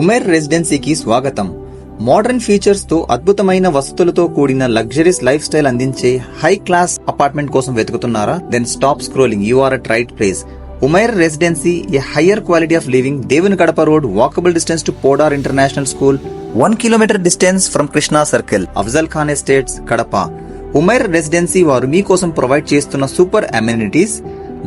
ఉమేర్ రెసిడెన్సీకి స్వాగతం. మోడర్న్ ఫీచర్స్తో అద్భుతమైన వసతులతో కూడిన లగ్జరీస్ లైఫ్ స్టైల్ అందించే హై క్లాస్ అపార్ట్మెంట్ కోసం వెతుకుతున్నారా? Then stop scrolling you are at right place Umair residency a higher quality of living Devuni Kadapa road walkable distance to Podar international school one kilometre distance from Krishna circle Afzal Khan estates Kadapa. Umair residency వారు మీకోసం provide చేస్తున్న super amenities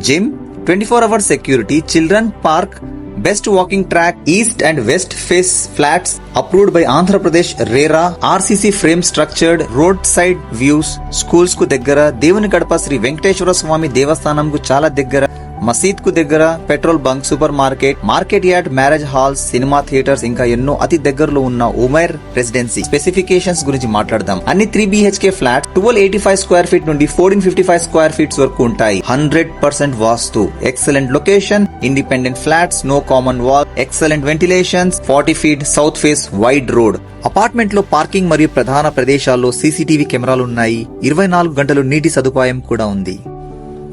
gym twenty four hours security children park best walking track east and west face flats approved by Andhra Pradesh RERA RCC frame structured road side views స్కూల్స్కు దగ్గర దేవుని గడప శ్రీ వెంకటేశ్వర స్వామి దేవస్థానం కు చాలా దగ్గర. మసీద్కు దగ్గర petrol bunk supermarket market yard marriage halls cinema theatres ఇంకా ఎన్నో అతి దగ్గరలో ఉన్న ఉమైర్ రెసిడెన్సీ. స్పెసిఫికేషన్స్ గురించి మాట్లాడదాం. అన్ని three BHK flat twelve eighty five square feet నుండి fourteen fifty five square feets వరకు ఉంటాయి. Hundred percent vastu. Excellent location independent flats no common wall excellent ventilations forty feet south face wide road. అపార్ట్మెంట్లో parking మరియు ప్రధాన ప్రదేశాల్లో CCTV కెమెరాలు ఉన్నాయి. ఇరవై నాలుగు గంటలు నీటి సదుపాయం కూడా ఉంది.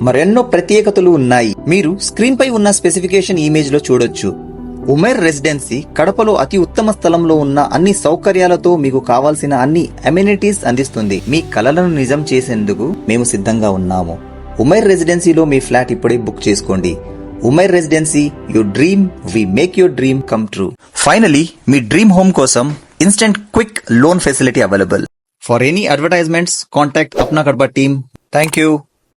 మరెన్నో ప్రత్యేకతలు ఉన్నాయి. మీరు స్క్రీన్ పై ఉన్న స్పెసిఫికేషన్ ఇమేజ్లో చూడొచ్చు. ఉమేర్ రెసిడెన్సీ కడపలో అతి ఉత్తమ స్థలంలో ఉన్న అన్ని సౌకర్యాలతో మీకు కావాల్సిన అన్ని అమ్యూనిటీస్ అందిస్తుంది. మీ కలలను నిజం చేసేందుకు మేము సిద్ధంగా ఉన్నాము. ఉమేర్ రెసిడెన్సీలో మీ ఫ్లాట్ ఇప్పుడే బుక్ చేసుకోండి. Umer residency your dream we make your dream come true finally me dream home కోసం instant quick loan facility available for any advertisements contact Apna Kadapa team thank you